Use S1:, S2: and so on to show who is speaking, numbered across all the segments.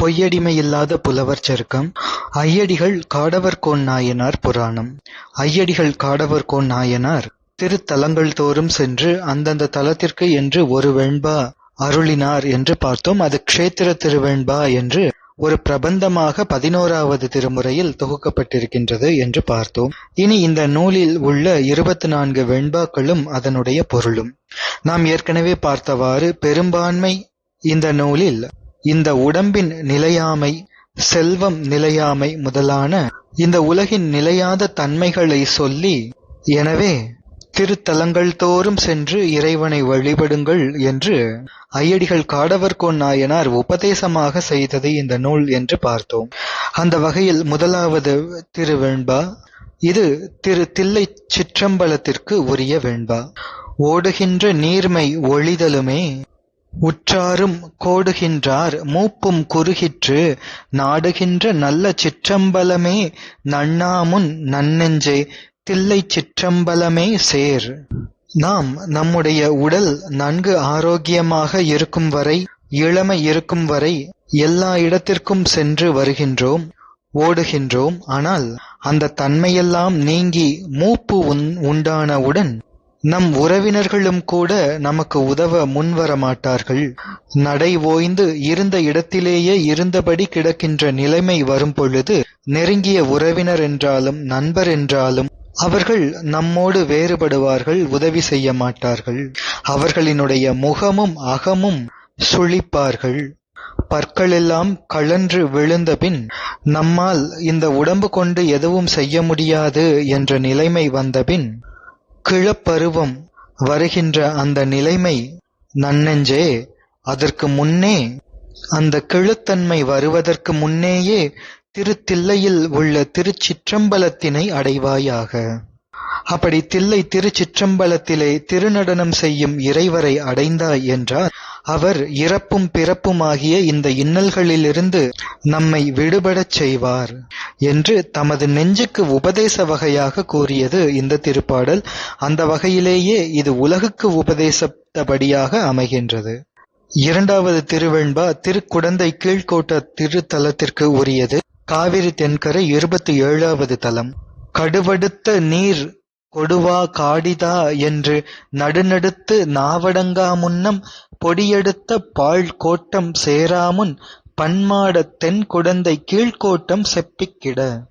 S1: பொய்யடிமையில்லாத புலவர் சருக்கம். ஐயடிகள் காடவர்கோன் நாயனார் புராணம். ஐயடிகள் காடவர்கோன் நாயனார் திருத்தலங்கள் தோறும் சென்று அந்தந்த தலத்திற்கு என்று ஒரு வெண்பா அருளினார் என்று பார்த்தோம். அது க்ஷேத்திர திருவெண்பா என்று ஒரு பிரபந்தமாக பதினோராவது திருமுறையில் தொகுக்கப்பட்டிருக்கின்றது என்று பார்த்தோம். இனி இந்த நூலில் உள்ள இருபத்தி நான்கு வெண்பாக்களும் அதனுடைய பொருளும். நாம் ஏற்கனவே பார்த்தவாறு பெரும்பான்மை இந்த நூலில் இந்த உடம்பின் நிலையாமை செல்வம் நிலையாமை முதலான இந்த உலகின் நிலையாத தன்மைகளை சொல்லி எனவே திருத்தலங்கள் தோறும் சென்று இறைவனை வழிபடுங்கள் என்று ஐயடிகள் காடவர்கோன் நாயனார் உபதேசமாக செய்தது இந்த நூல் என்று பார்த்தோம். அந்த வகையில் முதலாவது திருவெண்பா இது திரு தில்லை சிற்றம்பலத்திற்கு உரிய வெண்பா. ஓடுகின்ற நீர்மை ஒளிதலுமே உற்றாரும் கோடுகின்றார் மூப்பும் குறுகிற்று நாடுகின்ற நல்ல சிற்றம்பலமே நண்ணாமுன் நன்னெஞ்சே தில்லைச் சிற்றம்பலமே சேர். நாம் நம்முடைய உடல் நன்கு ஆரோக்கியமாக இருக்கும் வரை இளமை இருக்கும் வரை எல்லா இடத்திற்கும் சென்று வருகின்றோம் ஓடுகின்றோம். ஆனால் அந்த தன்மையெல்லாம் நீங்கி மூப்பு உண்டானவுடன் நம் உறவினர்களும் கூட நமக்கு உதவ முன்வர மாட்டார்கள் நடை ஓய்ந்து இருந்த இடத்திலேயே இருந்தபடி கிடக்கின்ற நிலைமை வரும் பொழுது நெருங்கிய உறவினர் என்றாலும் நண்பர் என்றாலும் அவர்கள் நம்மோடு வேறுபடுவார்கள் உதவி செய்ய மாட்டார்கள். அவர்களினுடைய முகமும் அகமும் சுழிப்பார்கள். பற்களெல்லாம் கழன்று விழுந்தபின் நம்மால் இந்த உடம்பு கொண்டு எதுவும் செய்ய முடியாது என்ற நிலைமை வந்தபின் கிழப்பருவம் வருகின்ற அந்த நிலைமை நன்னெஞ்சே அதற்கு முன்னே அந்த கிழுத்தன்மை வருவதற்கு முன்னேயே திருத்தில்லையில் உள்ள திருச்சிற்றம்பலத்தினை அடைவாயாக. அப்படி தில்லை திருச்சிற்றம்பலத்திலே திருநடனம் செய்யும் இறைவரை அடைந்தாய் என்றால் அவர் இறப்பும் பிறப்புமாகிய இந்த இன்னல்களிலிருந்து நம்மை விடுபடச் செய்வார் என்று தமது நெஞ்சுக்கு உபதேச வகையாக கூறியது இந்த திருப்பாடல். அந்த வகையிலேயே இது உலகுக்கு உபதேசத்தபடியாக அமைகின்றது. இரண்டாவது திருவெண்பா திருக்குடந்தை கீழ்கோட்ட திருத்தலத்திற்கு உரியது. காவிரி தென்கரை இருபத்தி ஏழாவது தலம். கடுவடுத்த நீர் கொடுவா காடிதா என்று நடுநடுத்து நாவடங்கா முன்னம் பொடியெடுத்த பாழ்கோட்டம் சேராமுன் பன்மாட தென் குடந்தை கீழ்கோட்டம் செப்பிக்கிட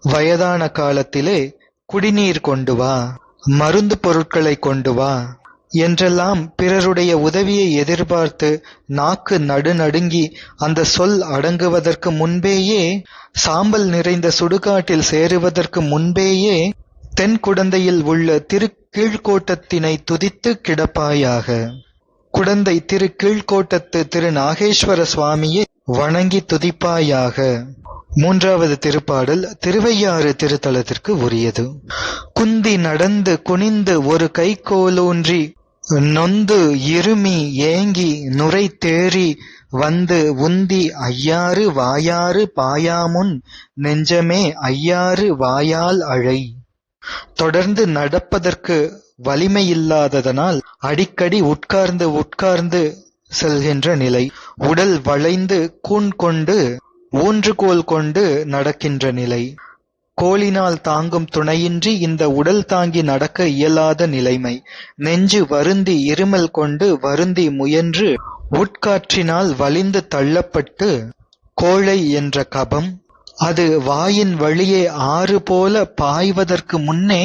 S1: வயதான காலத்திலே குடிநீர் கொண்டு வா மருந்து பொருட்களை கொண்டு வா என்றெல்லாம் பிறருடைய உதவியை எதிர்பார்த்து நாக்கு நடுநடுங்கி அந்த சொல் அடங்குவதற்கு முன்பேயே சாம்பல் நிறைந்த சுடுகாட்டில் சேருவதற்கு முன்பேயே தென் குடந்தையில் உள்ள திருக்கீழ்க்கோட்டத்தினைத் துதித்துக் துதித்து கிடப்பாயாக. குடந்தை திரு கீழ்கோட்டத்து திரு நாகேஸ்வர சுவாமியை வணங்கி துதிப்பாயாக. மூன்றாவது திருப்பாடல் திருவையாறு திருத்தலத்திற்கு உரியது. குந்தி நடந்து குனிந்து ஒரு கைகோலூன்றி நொந்து இருமி ஏங்கி நுரை தேறி வந்து உந்தி ஐயாறு வாயாறு பாயாமுன் நெஞ்சமே ஐயாறு வாயால் அழை. தொடர்ந்து நடப்பதற்கு வலிமையில்லாததனால் அடிக்கடி உட்கார்ந்து உட்கார்ந்து செல்கின்ற நிலை உடல் வளைந்து கூன் கொண்டு ஊன்றுகோல் கொண்டு நடக்கின்ற நிலை. கோலினால் தாங்கும் துணையின்றி இந்த உடல் தாங்கி நடக்க இயலாத நிலைமை. நெஞ்சு வருந்தி இருமல் கொண்டு வருந்தி முயன்று உட்காற்றினால் வலிந்து தள்ளப்பட்டு கோழை என்ற கபம். அது வாயின் வழியே ஆறு போல பாய்வதற்கு முன்னே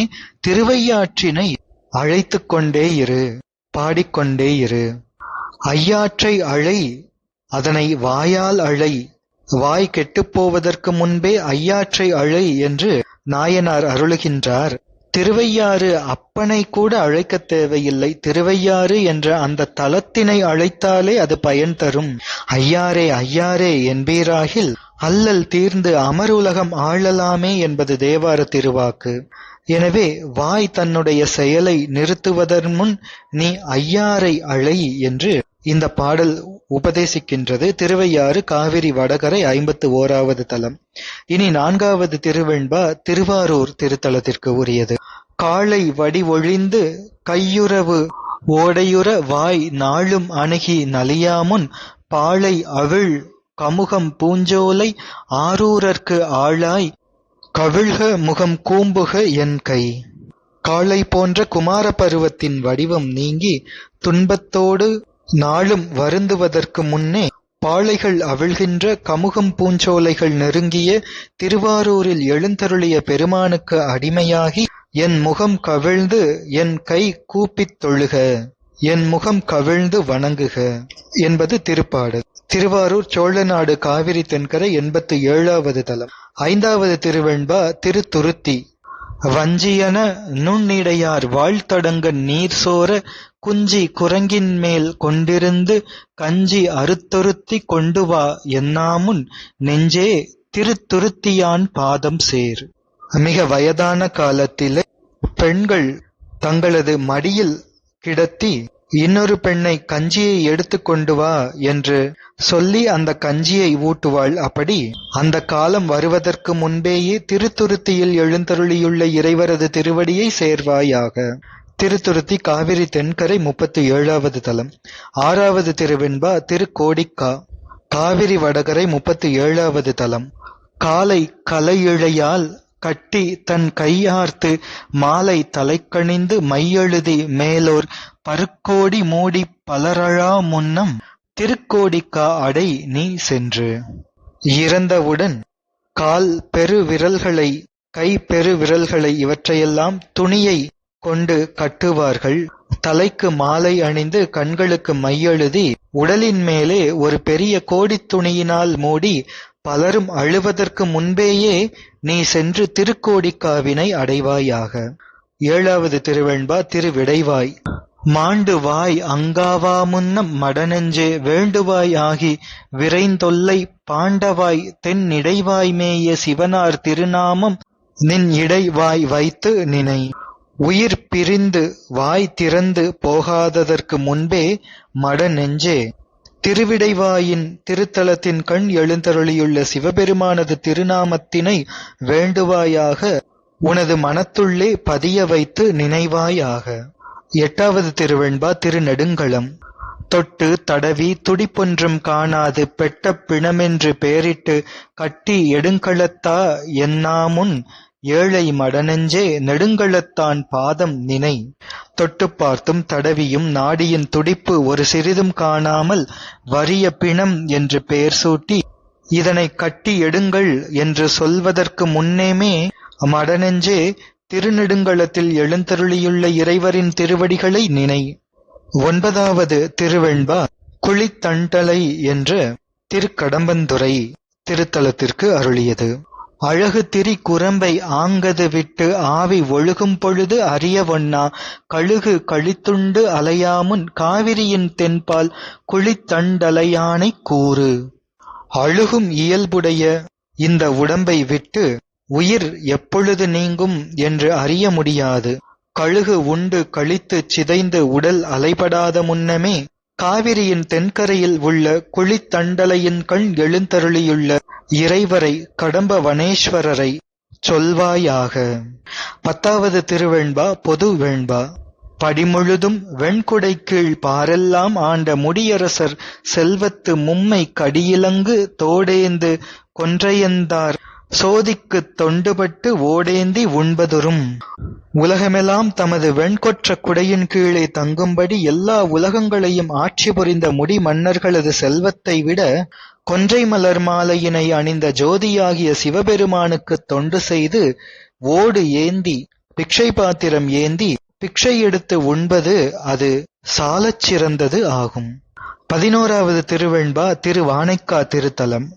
S1: திருவையாற்றினை அழைத்து கொண்டே இரு பாடிக்கொண்டே இரு. ஐயாற்றை அழை அதனை வாயால் அழை. வாய் கெட்டுப்போவதற்கு முன்பே ஐயாற்றை அழை என்று நாயனார் அருளுகின்றார். திருவையாறு அப்பனை கூட அழைக்கத் தேவையில்லை. திருவையாறு என்ற அந்த தலத்தினை அழைத்தாலே அது பயன் தரும். ஐயாரே ஐயாரே என்பீராகில் அல்லல் தீர்ந்து அமருலகம் ஆளலாமே என்பது தேவார திருவாக்கு. எனவே வாய் தன்னுடைய செயலை நிறுத்துவதன் முன் நீ ஐயாரை அழை என்று இந்த பாடல் உபதேசிக்கின்றது. திருவையாறு காவிரி வடகரை ஐம்பத்து ஓராவது தலம். இனி நான்காவது திருவெண்பா திருவாரூர் திருத்தலத்திற்கு உரியது. காளை வடிவொழிந்து கையுறவு ஓடையுற வாய் நாளும் அணுகி நலியாமுன் பாளை அவிழ் கமுகம் பூஞ்சோலை ஆரூரர்க்கு ஆளாய் கவிழ்க முகம் கூம்புக என் கை. காளை போன்ற குமார பருவத்தின் வடிவம் நீங்கி துன்பத்தோடு நாளும் வருந்துவதற்கு முன்னே பாளைகள் அவிழ்கின்ற கமுகம் பூஞ்சோலைகள் நெருங்கிய திருவாரூரில் எழுந்தருளிய பெருமானுக்கு அடிமையாகி என் முகம் கவிழ்ந்து என் கை கூப்பித் தொழுக என் முகம் கவிழ்ந்து வணங்குக என்பது திருப்பாடல் திருவாரூர் சோழநாடு காவிரி தென்கரை எண்பத்து ஏழாவது தலம் ஐந்தாவது திருவெண்பா திருத்துருத்தி. வஞ்சியன நுண்ணிடையார் வாழ்த்தடங்க நீர் சோர குஞ்சி குரங்கின் மேல் கொண்டிருந்து கஞ்சி அறுத்தொருத்தி கொண்டு வா என்னாமுன் நெஞ்சே திருத்துருத்தியான் பாதம் சேர். மிக வயதான காலத்திலே பெண்கள் தங்களது மடியில் கிடத்தி இன்னொரு பெண்ணை கஞ்சியை எடுத்து கொண்டு வா என்று சொல்லி அந்த கஞ்சியை ஊட்டுவாள். அப்படி அந்த காலம் வருவதற்கு முன்பேயே திருத்துருத்தியில் எழுந்தருளியுள்ள இறைவரது திருவடியை சேர்வாயாக. திருத்துருத்தி காவிரி தென்கரை முப்பத்தி ஏழாவது தலம். ஆறாவது திருவெண்பா திருக்கோடிக்கா. காவிரி வடகரை முப்பத்தி ஏழாவது தலம். காலை கலையிழையால் கட்டி தன் கையார்த்து மாலை தலைக்கணிந்து மையெழுதி மேலோர் பருக்கோடி மூடிப் பலரழா முன்னம் திருக்கோடிக்கா அடை நீ சென்று. இறந்தவுடன் கால் பெரு விரல்களை கை பெரு விரல்களை இவற்றையெல்லாம் துணியை கொண்டு கட்டுவார்கள். தலைக்கு மாலை அணிந்து கண்களுக்கு மையெழுதி உடலின் மேலே ஒரு பெரிய கோடித் துணியினால் மூடி பலரும் அழுவதற்கு முன்பேயே நீ சென்று திருக்கோடிக்காவினை அடைவாயாக. ஏழாவது திருவெண்பா திருவிடைவாய் மாண்டு வாய் அங்காவா முன்னம் மடநெஞ்சே வேண்டுவாய் ஆகி விரைந்தொல்லை பாண்டவாய் தென்னிடைவாய் மேய சிவனார் திருநாமம் நின் இடைவாய் வைத்து நினை. உயிர் பிரிந்து வாய் திறந்து போகாததற்கு முன்பே மடநெஞ்சே திருவிடைவாயின் திருத்தலத்தின் கண் எழுந்தருளியுள்ள சிவபெருமானது திருநாமத்தினை வேண்டுவாயாக உனது மனத்துள்ளே பதிய வைத்து நினைவாயாக. எட்டாவது திருவெண்பா திருநெடுங்களம் தொட்டு தடவி துடிப்பொன்றும் காணாது பெட்ட பிணமென்று பெயரிட்டு கட்டி எடுங்களத்தா என்னாமுன் ஏழை மடநெஞ்சே நெடுங்களத்தான் பாதம் நினை. தொட்டுப் பார்த்தும் தடவியும் நாடியின் துடிப்பு ஒரு சிறிதும் காணாமல் வறிய பிணம் என்று பெயர் சூட்டி இதனை கட்டி எடுங்கள் என்று சொல்வதற்கு முன்னேமே மடநெஞ்சே திருநெடுங்களத்தில் எழுந்தருளியுள்ள இறைவரின் திருவடிகளை நினை. ஒன்பதாவது திருவெண்பா குழித்தண்டலை என்ற திருக்கடம்பந்துறை திருத்தலத்திற்கு அருளியது. அழகு திரி குரம்பை ஆங்கது விட்டு ஆவி ஒழுகும் பொழுது அறிய கழுகு கழித்துண்டு அலையாமுன் காவிரியின் தென்பால் குழித்தண்டலையானைக் கூறு. அழுகும் இயல்புடைய இந்த உடம்பை விட்டு உயிர் எப்பொழுது நீங்கும் என்று அறிய முடியாது. கழுகு உண்டு கழித்துச் சிதைந்து உடல் அலைபடாத முன்னமே காவிரியின் தென்கரையில் உள்ள குழித்தண்டலையின்கண் எழுந்தருளியுள்ள இறைவரை கடம்ப வனேஸ்வரரை சொல்வாயாக. பத்தாவது திருவெண்பா பொது வெண்பா படிமுழுதும் வெண்குடைக்கீழ் பாரெல்லாம் ஆண்ட முடியரசர் செல்வத்து மும்மை கடியிலங்கு தோடேந்து கொன்றையந்தார் சோதிக்குத் தொண்டுபட்டு ஓடேந்தி உண்பதுறும். உலகமெல்லாம் தமது வெண்கொற்ற குடையின் கீழே தங்கும்படி எல்லா உலகங்களையும் ஆட்சி புரிந்த முடி மன்னர்களது செல்வத்தை விட கொன்றை மலர் மாலையினை அணிந்த ஜோதியாகிய சிவபெருமானுக்குத் தொண்டு செய்து ஓடு ஏந்தி பிக்ஷை பாத்திரம் ஏந்தி பிக்ஷை எடுத்து உண்பது அது சாலச் சிறந்தது ஆகும். பதினோராவது திருவெண்பா திருவானைக்கா திருத்தலம்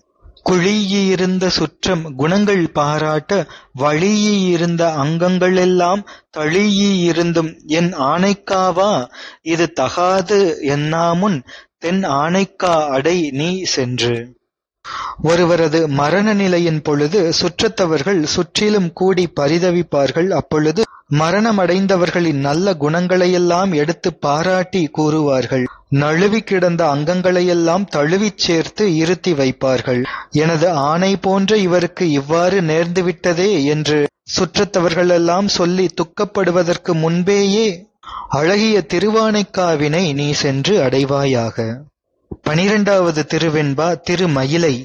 S1: குழியிருந்த சுற்றம் குணங்கள் பாராட்ட வழியிருந்த அங்கங்களெல்லாம் தழீஇயிருந்தும் என் ஆனைக்காவா இது தகாது என்னாமுன் தென் ஆனைக்கா அடை நீ சென்று. ஒருவரது மரண நிலையின் பொழுது சுற்றத்தவர்கள் சுற்றிலும் கூடி பரிதவிப்பார்கள் அப்பொழுது மரணமடைந்தவர்களின் நல்ல குணங்களையெல்லாம் எடுத்துப் பாராட்டி கூறுவார்கள். நழுவிக் கிடந்த அங்கங்களையெல்லாம் தழுவிச் சேர்த்து இருத்தி வைப்பார்கள். எனது ஆணை போன்ற இவருக்கு இவ்வாறு நேர்ந்துவிட்டதே என்று சுற்றத்தவர்களெல்லாம் சொல்லி துக்கப்படுவதற்கு முன்பேயே அழகிய திருவானைக்காவினை நீ சென்று அடைவாயாக. பனிரெண்டாவது திருவெண்பா திருமயிலை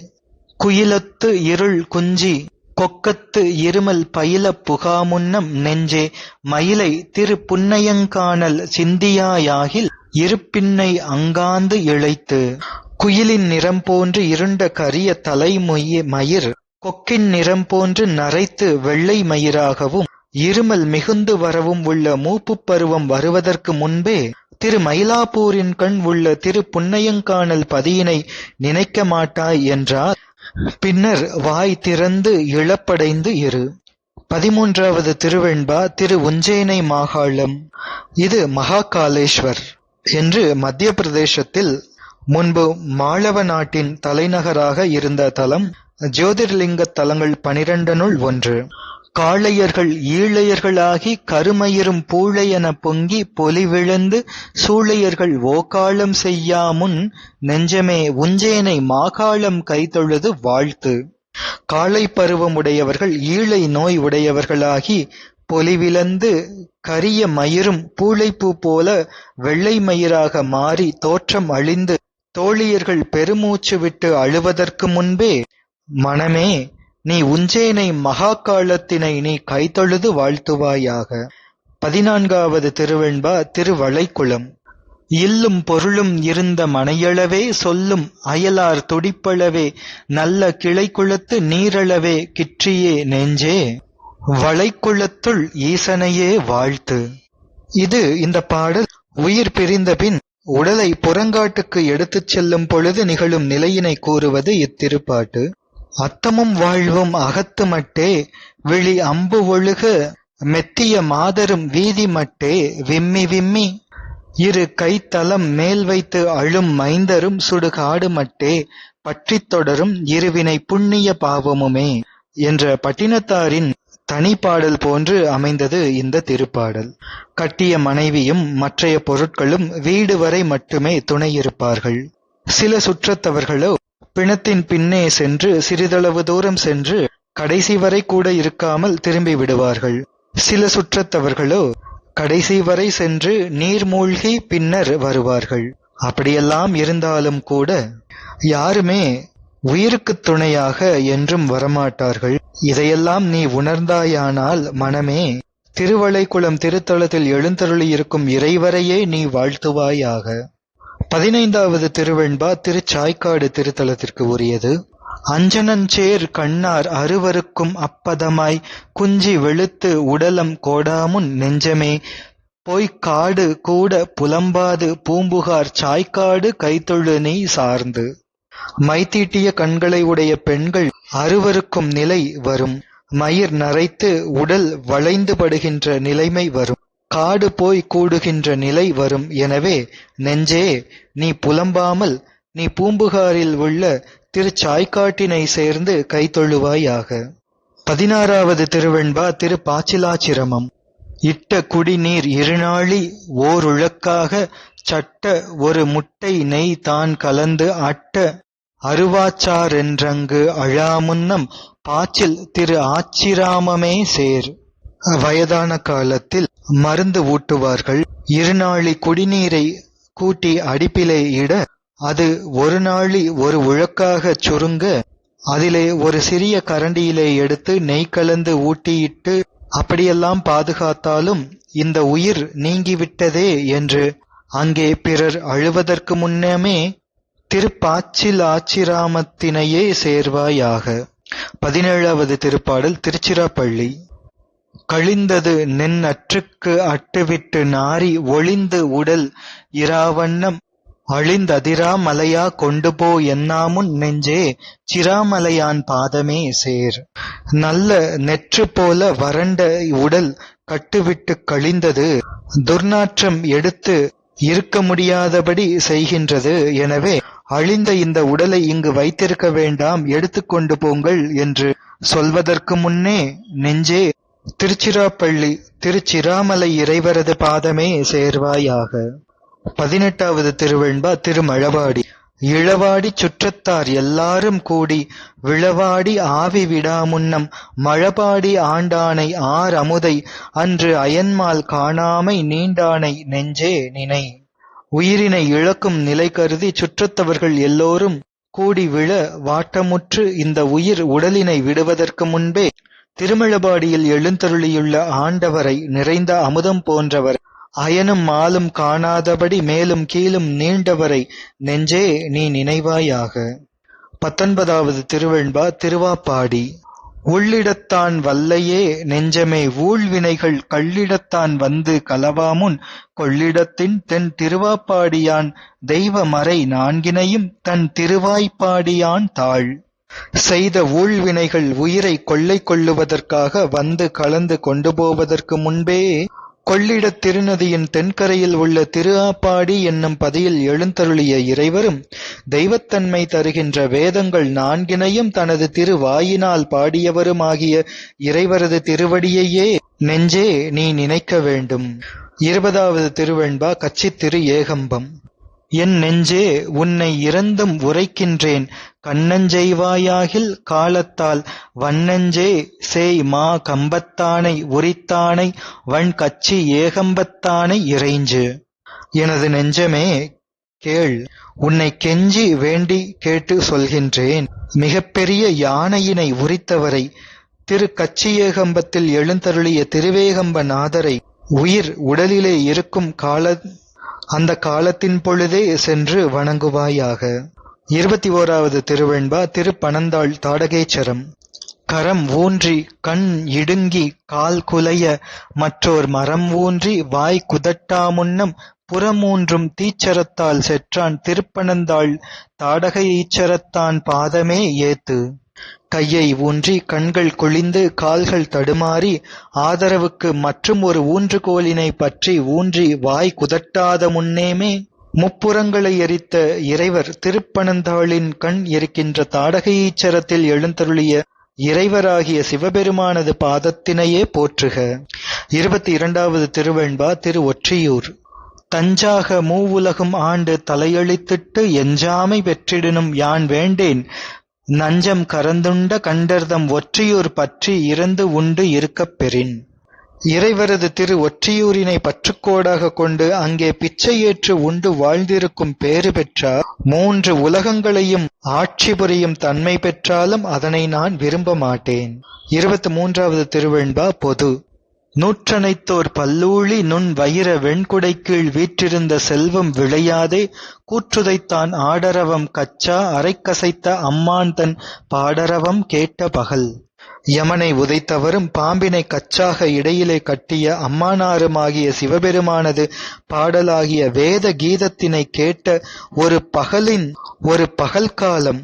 S1: குயிலொத்து இருள் குஞ்சி கொக்கத்து இருமல் பயில புகாமுன்னம் நெஞ்சே மயிலை திரு புன்னையங்கானல் சிந்தியாயாகில் இருப்பின்னை அங்காந்து இழைத்து குயிலின் நிறம் போன்று இருண்ட கரிய தலைமொய் மயிர் கொக்கின் நிறம் போன்று நரைத்து வெள்ளை மயிராகவும் இருமல் மிகுந்து வரவும் உள்ள மூப்புப் பருவம் வருவதற்கு முன்பே திரு மயிலாப்பூரின் கண் உள்ள திரு புன்னையங்கானல் பதியினை நினைக்க மாட்டாய் என்றார். பின்னர் வாய் திறந்து இழப்படைந்து இரு. பதிமூன்றாவது திருவெண்பா திரு உஞ்சேனை மாகாளம். இது மகாகாலேஸ்வர். என்று மத்திய பிரதேசத்தில் முன்பு மாளவ நாட்டின் தலைநகராக இருந்த தலம் ஜோதிர்லிங்க தலங்கள் பனிரெண்டனுள் ஒன்று. காளையர்கள் ஈழையர்களாகி கருமயிரும் பூழையென பொங்கி பொலிவிழந்து சூளையர்கள் ஓகாலம் செய்யாமுன் நெஞ்சமே உஞ்சேனை மாகாளம் கைதொழுது வாழ்த்து. காளை பருவம் உடையவர்கள் ஈழை நோய் உடையவர்களாகி பொலிவிழந்து கரிய மயிரும் பூளைப்பூ போல வெள்ளை மயிராக மாறி தோற்றம் அழிந்து தோழியர்கள் பெருமூச்சு விட்டு அழுவதற்கு முன்பே மனமே நீ உஞ்சேனை மகாகாலத்தினை நீ கைதொழுது வாழ்த்துவாயாக. பதினான்காவது திருவெண்பா திருவளைக்குளம் இல்லும் பொருளும் இருந்த மனையளவே சொல்லும் அயலார் துடிப்பளவே நல்ல கிளைக்குளத்து நீரளவே கிற்றியே நெஞ்சே. வளைக்குளத்துள் ஈசனையே வாழ்த்து. இது இந்த பாடல். உயிர் பிரிந்த பின் உடலை புறங்காட்டுக்கு எடுத்துச் செல்லும் பொழுது நிகழும் நிலையினை கூறுவது இத்திருப்பாட்டு. அத்தமும் வாழ்வும் அகத்து மட்டே விழி அம்பு ஒழுக மெத்திய மாதரும் வீதி மட்டே விம்மி விம்மி. இரு கைத்தலம் மேல் வைத்து அழும் மைந்தரும் சுடுகாடு மட்டே பற்றித் தொடரும் இருவினை புண்ணிய பாவமுமே என்ற பட்டினத்தாரின் தனிப்பாடல் போன்று அமைந்தது இந்த திருப்பாடல். கட்டிய மனைவியும் மற்றைய பொருட்களும் வீடு வரை மட்டுமே துணையிருப்பார்கள் சில சுற்றத்தவர்களோ பிணத்தின் பின்னே சென்று சிறிதளவு தூரம் சென்று கடைசி வரை கூட இருக்காமல் திரும்பி விடுவார்கள். சில சுற்றத்தவர்களோ கடைசி வரை சென்று நீர் மூழ்கி பின்னர் வருவார்கள். அப்படியெல்லாம் இருந்தாலும் கூட யாருமே உயிருக்குத் துணையாக என்றும் வரமாட்டார்கள். இதையெல்லாம் நீ உணர்ந்தாயானால் மனமே திருவளைக்குளம் திருத்தலத்தில் எழுந்தருளியிருக்கும் இறைவரையே நீ வாழ்த்துவாயாக. பதினைந்தாவது திருவெண்பா திருச்சாய்க்காடு திருத்தலத்திற்கு உரியது. அஞ்சனஞ்சேர் கண்ணார் அருவருக்கும் அப்பதமாய் குஞ்சி வெளுத்து உடலம் கோடாமுன் நெஞ்சமே. பொய்க் காடு கூட புலம்பாது பூம்புகார் சாய்க்காடு கைத்தொழு நீ சார்ந்து. மைத்தீட்டிய கண்களை உடைய பெண்கள் அருவருக்கும் நிலை வரும். மயிர் நரைத்து உடல் வளைந்து படுகின்ற நிலைமை வரும். காடு போய் கூடுகின்ற நிலை வரும். எனவே நெஞ்சே நீ புலம்பாமல் நீ பூம்புகாரில் உள்ள திருச்சாய்க்காட்டினை சேர்ந்து கைத்தொழுவாயாக. பதினாறாவது திருவெண்பா திரு பாச்சிலாச்சிரமம் இட்ட குடிநீர் இருநாழி ஓருழக்காக சட்ட ஒரு முட்டை நெய் தான் கலந்து அட்ட அருவாச்சாரென்றங்கு அழாமுன்னம் பாச்சில் திரு ஆச்சிராமமே சேர். வயதான காலத்தில் மருந்து ஊட்டுவார்கள். இருநாழி குடிநீரை கூட்டி அடிப்பிலே இட அது ஒரு நாளி ஒரு உழக்காகச் சுருங்க அதிலே ஒரு சிறிய கரண்டியிலே எடுத்து நெய் கலந்து ஊட்டியிட்டு அப்படியெல்லாம் பாதுகாத்தாலும் இந்த உயிர் நீங்கிவிட்டதே என்று அங்கே பிறர் அழுவதற்கு முன்னமே திருப்பாச்சிலாச்சிராமத்தினையே சேர்வாயாக. பதினேழாவது திருப்பாடல் திருச்சிராப்பள்ளி. கழிந்தது நின் அற்றுக்கு அட்டுவிட்டு நாரி ஒளிந்து உடல் இராவண்ணம். அழிந்ததிரா மலையா கொண்டுபோ என்னாமுன் நெஞ்சே சிராமலையான் பாதமே சேர். நல்ல நெற்று போல வறண்ட உடல் கட்டுவிட்டு கழிந்தது. துர்நாற்றம் எடுத்து இருக்க முடியாதபடி செய்கின்றது. எனவே அழிந்த இந்த உடலை இங்கு வைத்திருக்க வேண்டாம் எடுத்துக்கொண்டு போங்கள் என்று சொல்வதற்கு முன்னே நெஞ்சே திருச்சிராப்பள்ளி திருச்சிராமலை இறைவரது பாதமே சேர்வாயாக. பதினெட்டாவது திருவெண்பா திருமழவாடி இளவாடி சுற்றத்தார் எல்லாரும் கூடி விளவாடி ஆவி விடாமுன்னம் மழபாடி ஆண்டானை ஆர் அமுதை அன்று அயன்மால் காணாமை நீண்டானை நெஞ்சே நினை. உயிரினை இழக்கும் நிலை கருதி சுற்றத்தவர்கள் எல்லோரும் கூடி விழ வாட்டமுற்று இந்த உயிர் உடலினை விடுவதற்கு முன்பே திருமழபாடியில் எழுந்தருளியுள்ள ஆண்டவரை நிறைந்த அமுதம் போன்றவர். அயனும் மாலும் காணாதபடி மேலும் கீழும் நீண்டவரை நெஞ்சே நீ நினைவாயாக. பத்தொன்பதாவது திருவெண்பா திருவாப்பாடி. உள்ளிடத்தான் வல்லையே நெஞ்சமே ஊழ்வினைகள் கள்ளிடத்தான் வந்து கலவாமுன் கொள்ளிடத்தின் தென் திருவாப்பாடியான் தெய்வ மறை நான்கினையும் தன் திருவாய்ப்பாடியான் தாழ் செய்த ஊழ்வினைகள் உயிரை கொள்ளை கொள்ளுவதற்காக வந்து கலந்து கொண்டு போவதற்கு முன்பே கொள்ளிடத் திருநதியின் தென்கரையில் உள்ள திருஆப்பாடி என்னும் பதியில் எழுந்தருளிய இறைவரும் தெய்வத்தன்மை தருகின்ற வேதங்கள் நான்கினையும் தனது திருவாயினால் பாடியவருமாகிய இறைவரது திருவடியையே நெஞ்சே நீ நினைக்க வேண்டும். இருபதாவது திருவெண்பா கச்சித்திரு ஏகம்பம். என் நெஞ்சே உன்னை இறந்தும் உரைக்கின்றேன். கண்ணஞ்செய்வாயாகில் காலத்தால் வண்ணஞ்சே சேய் மா கம்பத்தானை உரித்தானை வன் கச்சி ஏகம்பத்தானை இறைஞ்சு. எனது நெஞ்சமே கேள் உன்னை கெஞ்சி வேண்டி கேட்டு சொல்கின்றேன். மிகப்பெரிய யானையினை உரித்தவரை திரு கச்சியேகம்பத்தில் எழுந்தருளிய திருவேகம்ப நாதரை உயிர் உடலிலே இருக்கும் கால அந்த காலத்தின் பொழுதே சென்று வணங்குவாயாக. இருபத்தி ஓராவது திருவெண்பா திருப்பனந்தாள் தாடகேச்சரம். கரம் ஊன்றி கண் இடுங்கி கால் குலைய மற்றோர் மரம் ஊன்றி வாய் குதட்டாமுன்னம் புறமூன்றும் தீச்சரத்தால் செற்றான் திருப்பனந்தாள் தாடக ஈச்சரத்தான் பாதமே ஏத்து. கையை ஊன்றி கண்கள் குழிந்து கால்கள் தடுமாறி ஆதரவுக்கு மற்றும் ஒரு ஊன்றுகோலினை பற்றி ஊன்றி வாய் குதட்டாத முன்னேமே முப்புறங்களை எரித்த இறைவர் திருப்பனந்தாளின் கண் இருக்கின்ற தாடகையீச்சரத்தில் எழுந்தருளிய இறைவராகிய சிவபெருமானது பாதத்தினையே போற்றுக. இருபத்தி இரண்டாவது திருவெண்பா திரு ஒற்றியூர் தஞ்சாக மூவுலகும் ஆண்டு தலையளித்திட்டு எஞ்சாமை பெற்றிடனும் யான் வேண்டேன்? நஞ்சம் கரந்துண்ட கண்டர்தம் ஒற்றியூர் பற்றி இறந்து உண்டு இருக்கப் பெறின். இறைவரது திரு ஒற்றியூரினை பற்றுக்கோடாக கொண்டு அங்கே பிச்சை ஏற்று உண்டு வாழ்ந்திருக்கும் பேறு பெற்றார். மூன்று உலகங்களையும் ஆட்சி புரியும் தன்மை பெற்றாலும் அதனை நான் விரும்ப மாட்டேன். இருபத்தி மூன்றாவது திருவெண்பா பொது. நூற்றனைத்தோர் பல்லூழி நுண் வயிர வெண்குடை கீழ் வீற்றிருந்த செல்வம் விளையாதே கூற்றுதைத்தான் ஆடரவம் கச்சா அரைக்கசைத்த அம்மான் தன் பாடரவம் கேட்ட பகல். யமனை உதைத்தவரும் பாம்பினை கச்சாக இடையிலே கட்டிய அம்மானாருமாகிய சிவபெருமானது பாடலாகிய வேத கீதத்தினை கேட்ட ஒரு பகலின் ஒரு பகல் காலம்.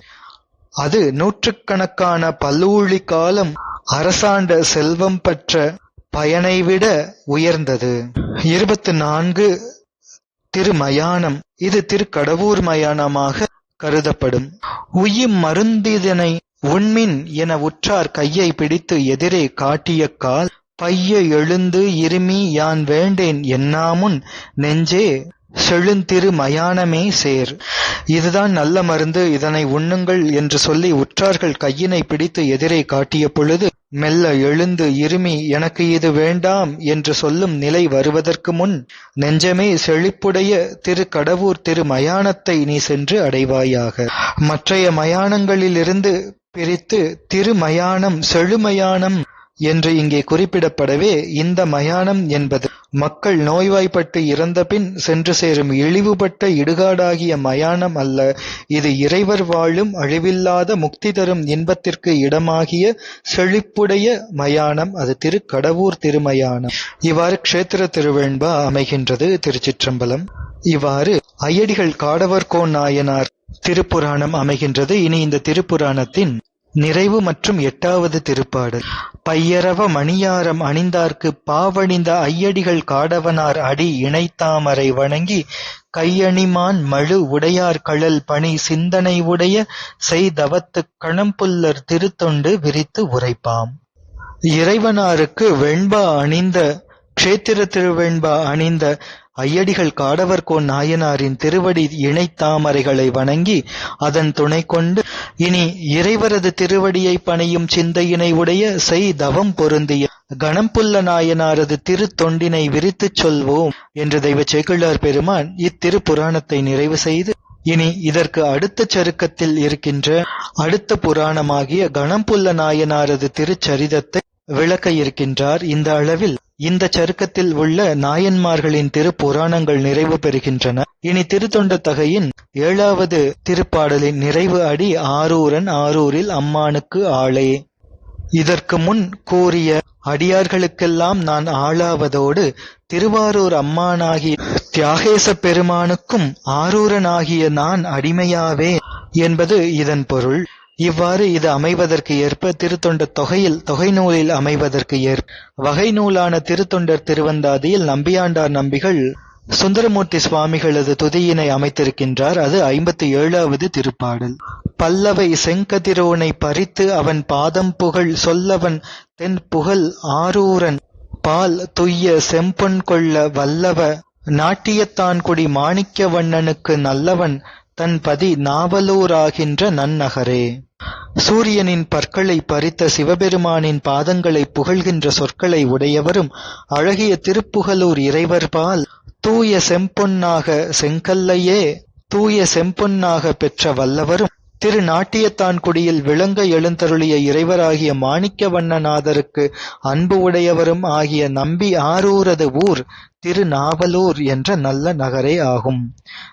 S1: அது நூற்றுக்கணக்கான பல்லூழி காலம் அரசாண்ட செல்வம் பெற்ற பயனைவிட உயர்ந்தது. இருபத்து நான்கு திருமயானம். இது திருக்கடவூர் மயானமாக கருதப்படும். உயிர் மருந்திதனை உண்மின் என உற்றார் கையை பிடித்து எதிரே காட்டிய கால் பைய எழுந்து இருமி யான் வேண்டேன் என்னாமுன் நெஞ்சே செழுந்திரு மயானமே சேர். இதுதான் நல்ல மருந்து இதனை உண்ணுங்கள் என்று சொல்லி உற்றார்கள் கையினை பிடித்து எதிரே காட்டிய பொழுது மெல்ல எழுந்து இருமி எனக்கு இது வேண்டாம் என்று சொல்லும் நிலை வருவதற்கு முன் நெஞ்சமே செழிப்புடைய திரு கடவுர் திரு மயானத்தை நீ சென்று அடைவாயாக. மற்றைய மயானங்களிலிருந்து பிரித்து திருமயானம் செழுமயானம் என்று இங்கே குறிப்பிடப்படவே இந்த மயானம் என்பது மக்கள் நோய்வாய்ப்பட்டு இறந்தபின் சென்று சேரும் இழிவுபட்ட இடுகாடாகிய மயானம் அல்ல. இது இறைவர் வாழும் அழிவில்லாத முக்தி தரும் இன்பத்திற்கு இடமாகிய செழிப்புடைய மயானம். அது திருக்கடவூர் திருமயானம். இவ்வாறு க்ஷேத்திர திருவெண்பா அமைகின்றது திருச்சிற்றம்பலம். இவ்வாறு ஐயடிகள் காடவர்கோ நாயனார் திருப்புராணம் அமைகின்றது. இனி இந்த திருப்புராணத்தின் நிறைவு மற்றும் எட்டாவது திருப்பாடல். பையரவ மணியாரம் அணிந்தார்க்கு பாவணிந்த ஐயடிகள் காடவனார் அடி இணைத்தாமரை வணங்கி கையணிமான் மழு உடையார் கழல் பணி சிந்தனை உடைய செய்தவத்துக் கணம்புல்லர் திருத்தொண்டு விரித்து உரைப்பாம். இறைவனாருக்கு வெண்பா அணிந்த க்ஷேத்திர திருவெண்பா அணிந்த ஐயடிகள் காடவர்கோன் நாயனாரின் திருவடி இணைத்தாமரைகளை வணங்கி அதன் துணை கொண்டு இனி இறைவரது திருவடியை பணியும் சிந்தையினை உடைய செய் தவம் பொருந்திய கணம்புல்ல நாயனாரது திருத்தொண்டினை விரித்துச் சொல்வோம் என்று தெய்வ சேக்கிழார் பெருமான் இத்திருப்புராணத்தை நிறைவு செய்து இனி இதற்கு அடுத்த சருக்கத்தில் இருக்கின்ற அடுத்த புராணமாகிய கணம்புல்ல நாயனாரது திருச்சரிதத்தை விளக்க இருக்கின்றார். இந்த அளவில் இந்த சருக்கத்தில் உள்ள நாயன்மார்களின் திருப்புராணங்கள் நிறைவு பெறுகின்றன. இனி திருத்தொண்ட தகையின் ஏழாவது திருப்பாடலின் நிறைவு அடி ஆரூரன் ஆரூரில் அம்மானுக்கு ஆளே. இதற்கு முன் கூறிய அடியார்களுக்கெல்லாம் நான் ஆளாவதோடு திருவாரூர் அம்மானாகிய தியாகேச பெருமானுக்கும் ஆரூரனாகிய நான் அடிமையாவே என்பது இதன் பொருள். இவ்வாறு இது அமைவதற்கு ஏற்ப திருத்தொண்ட தொகையில் தொகை நூலில் அமைவதற்கு ஏற்ப வகை நூலான திருத்தொண்டர் திருவந்தாதியில் நம்பியாண்டார் நம்பிகள் சுந்தரமூர்த்தி சுவாமிகளது துதியினை அமைத்திருக்கின்றார். அது ஐம்பத்தி ஏழாவது திருப்பாடல். பல்லவை செங்கதிரோனை பறித்து அவன் பாதம் புகழ் சொல்லவன் தென் புகழ் ஆரூரன் பால் துய்ய செம்பொன் கொள்ள வல்லவ நாட்டியத்தான்குடி மாணிக்க வண்ணனுக்கு நல்லவன் தன் பதி நாவலூராகின்ற நன்னகரே. சூரியனின் பற்களை பறித்த சிவபெருமானின் பாதங்களை புகழ்கின்ற சொற்களை உடையவரும் அழகிய திருப்புகலூர் இறைவர்பால் தூய செம்பொன்னாக செங்கல்லையே தூய செம்பொன்னாக பெற்ற வல்லவரும் திரு நாட்டியத்தான்குடியில் விளங்க எழுந்தருளிய இறைவராகிய மாணிக்கவண்ணநாதருக்கு அன்பு உடையவரும் ஆகிய நம்பி ஆரூரது ஊர் திருநாவலூர் என்ற நல்ல நகரே ஆகும்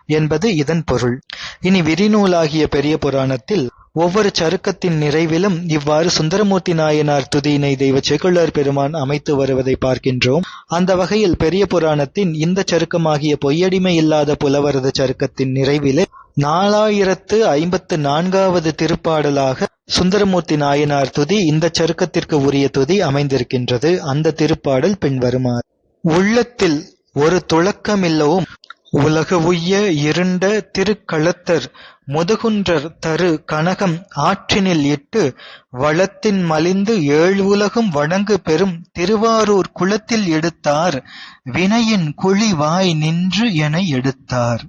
S1: என்பது இதன் பொருள். இனி விரிநூலாகிய பெரிய புராணத்தில் ஒவ்வொரு சருக்கத்தின் நிறைவிலும் இவ்வாறு சுந்தரமூர்த்தி நாயனார் துதியினை தெய்வ செகுலர் பெருமான் அமைத்து வருவதை பார்க்கின்றோம். அந்த வகையில் பெரிய புராணத்தின் இந்த சருக்கமாகிய பொய்யடிமை இல்லாத புலவரது சருக்கத்தின் நிறைவிலே நாலாயிரத்து ஐம்பத்து நான்காவது திருப்பாடலாக சுந்தரமூர்த்தி நாயனார் துதி இந்த சருக்கத்திற்கு உரிய துதி அமைந்திருக்கின்றது. அந்த திருப்பாடல் பின்வருமாறு உள்ளத்தில் ஒரு துளக்கமில்லவும் உலக உய்ய இருண்ட திருக்களத்தர் முதுகுன்றர் தரு கனகம் ஆற்றினில் இட்டு வளத்தின் மலிந்து ஏழு உலகும் வணங்கு பெறும் திருவாரூர் குளத்தில் எடுத்தார். வினையின் குழி வாய் நின்று என எடுத்தார்.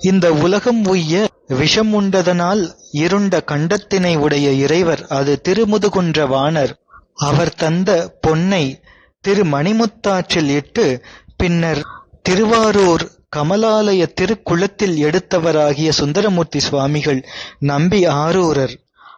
S1: இந்த உலகம் உய்ய விஷம் உண்டதனால் இருண்ட கண்டத்தினை உடைய இறைவர் அது திருமுதுகுன்ற வாணர். அவர் தந்த பொன்னை திருமணிமுத்தாற்றில் இட்டு பின்னர் திருவாரூர் கமலாலய திருக்குளத்தில் எடுத்தவராகிய சுந்தரமூர்த்தி சுவாமிகள் நம்பி ஆரூரர்.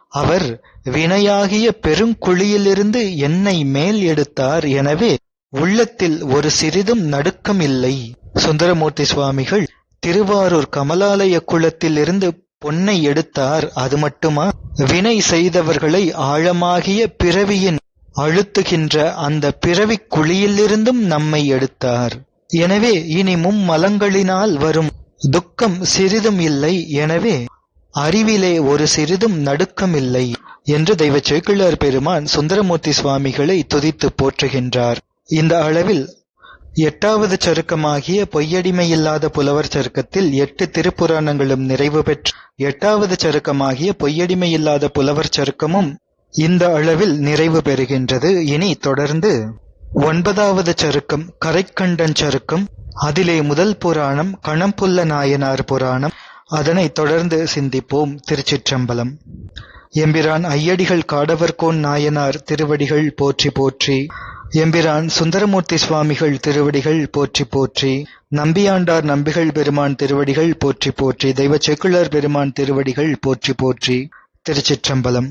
S1: அவர் வினையாகிய பெருங்குழியிலிருந்து என்னை மேல் எடுத்தார் எனவே உள்ளத்தில் ஒரு சிறிதும் நடுக்கம் இல்லை சுந்தரமூர்த்தி சுவாமிகள் திருவாரூர் கமலாலய குளத்தில் இருந்து பொன்னை எடுத்தார். அது மட்டுமா? வினை செய்தவர்களை ஆழமாகிய பிறவியின் அழுத்துகின்ற அந்த பிறவி குழியிலிருந்தும் நம்மை எடுத்தார். எனவே இனி மும்மலங்களினால் வரும் துக்கம் சிறிதும் இல்லை. எனவே அறிவிலே ஒரு சிறிதும் நடுக்கம் இல்லை என்று தெய்வ சேக்கிழார் பெருமான் சுந்தரமூர்த்தி சுவாமிகளை துதித்து போற்றுகின்றார். இந்த அளவில் எட்டாவது சருக்கமாகிய பொய்யடிமையில்லாத புலவர் சருக்கத்தில் எட்டு திருப்புராணங்களும் நிறைவு பெற்று எட்டாவது சருக்கமாகிய பொய்யடிமையில்லாத புலவர் சருக்கமும் இந்த அளவில் நிறைவு பெறுகின்றது. இனி தொடர்ந்து ஒன்பதாவது சருக்கம் கரைக்கண்டன் சருக்கம். அதிலே முதல் புராணம் கணம்புல்ல நாயனார் புராணம். அதனை தொடர்ந்து சிந்திப்போம். திருச்சிற்றம்பலம். எம்பிரான் ஐயடிகள் காடவர்கோன் நாயனார் திருவடிகள் போற்றி போற்றி. எம்பிரான் சுந்தரமூர்த்தி சுவாமிகள் திருவடிகள் போற்றி போற்றி நம்பியாண்டார் நம்பிகள் பெருமான் திருவடிகள் போற்றி போற்றி தெய்வ செக்குளர் பெருமான் திருவடிகள் போற்றி போற்றி திருச்சிற்றம்பலம்.